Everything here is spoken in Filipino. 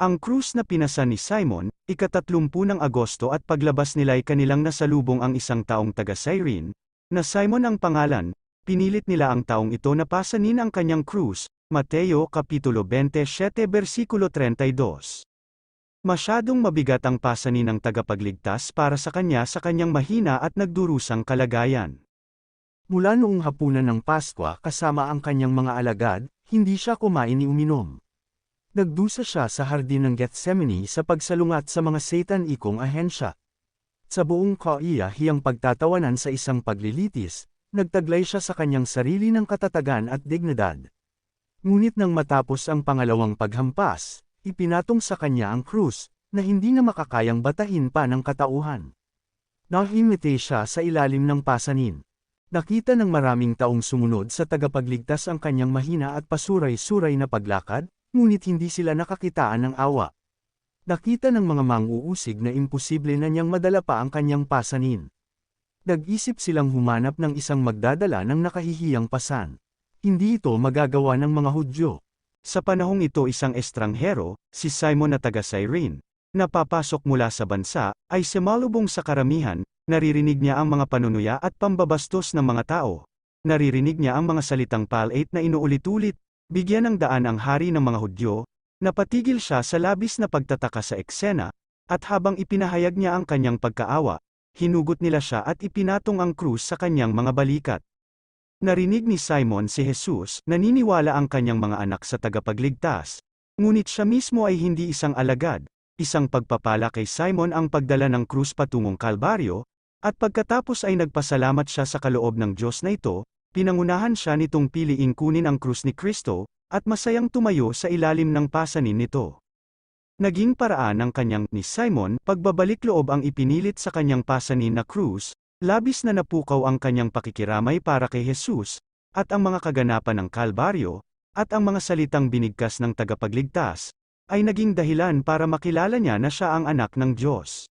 Ang krus na pinasan ni Simon, ikatatlumpu ng Agosto at paglabas nila'y kanilang nasalubong ang isang taong taga Cyrene, na Simon ang pangalan, pinilit nila ang taong ito na pasanin ang kanyang krus, Mateo Kapitulo 27 versikulo 32. Masyadong mabigat ang pasanin ng tagapagligtas para sa kanya sa kanyang mahina at nagdurusang kalagayan. Mula noong hapunan ng Paskwa kasama ang kanyang mga alagad, hindi siya kumain ni uminom. Nagdusa siya sa hardin ng Gethsemane sa pagsalungat sa mga satanikong ahensya. Sa buong kaiyahiyang pagtatawanan sa isang paglilitis, nagtaglay siya sa kanyang sarili ng katatagan at dignidad. Ngunit nang matapos ang pangalawang paghampas, ipinatong sa kanya ang krus, na hindi na makakayang batahin pa ng katauhan. Nahimite siya sa ilalim ng pasanin. Nakita ng maraming taong sumunod sa tagapagligtas ang kanyang mahina at pasuray-suray na paglakad, ngunit hindi sila nakakitaan ng awa. Nakita ng mga manguusig na imposible na niyang madala pa ang kanyang pasanin. Nag-isip silang humanap ng isang magdadala ng nakahihiyang pasan. Hindi ito magagawa ng mga Hudyo. Sa panahong ito isang estranghero, si Simon na taga Cyrene, na papasok mula sa bansa, ay sumalubong sa karamihan, naririnig niya ang mga panunuya at pambabastos ng mga tao. Naririnig niya ang mga salitang palate na inuulit-ulit, bigyan ng daan ang hari ng mga Hudyo, napatigil siya sa labis na pagtataka sa eksena, at habang ipinahayag niya ang kanyang pagkaawa, hinugot nila siya at ipinatong ang krus sa kanyang mga balikat. Narinig ni Simon si Jesus, naniniwala ang kanyang mga anak sa tagapagligtas. Ngunit siya mismo ay hindi isang alagad, isang pagpapala kay Simon ang pagdala ng krus patungong Kalbaryo, at pagkatapos ay nagpasalamat siya sa kaloob ng Diyos na ito, pinangunahan siya nitong piliing kunin ang krus ni Kristo, at masayang tumayo sa ilalim ng pasanin nito. Naging paraan ng kanyang ni Simon, pagbabalik loob ang ipinilit sa kanyang pasanin na krus, labis na napukaw ang kanyang pakikiramay para kay Jesus, at ang mga kaganapan ng Kalbaryo, at ang mga salitang binigkas ng tagapagligtas, ay naging dahilan para makilala niya na siya ang anak ng Diyos.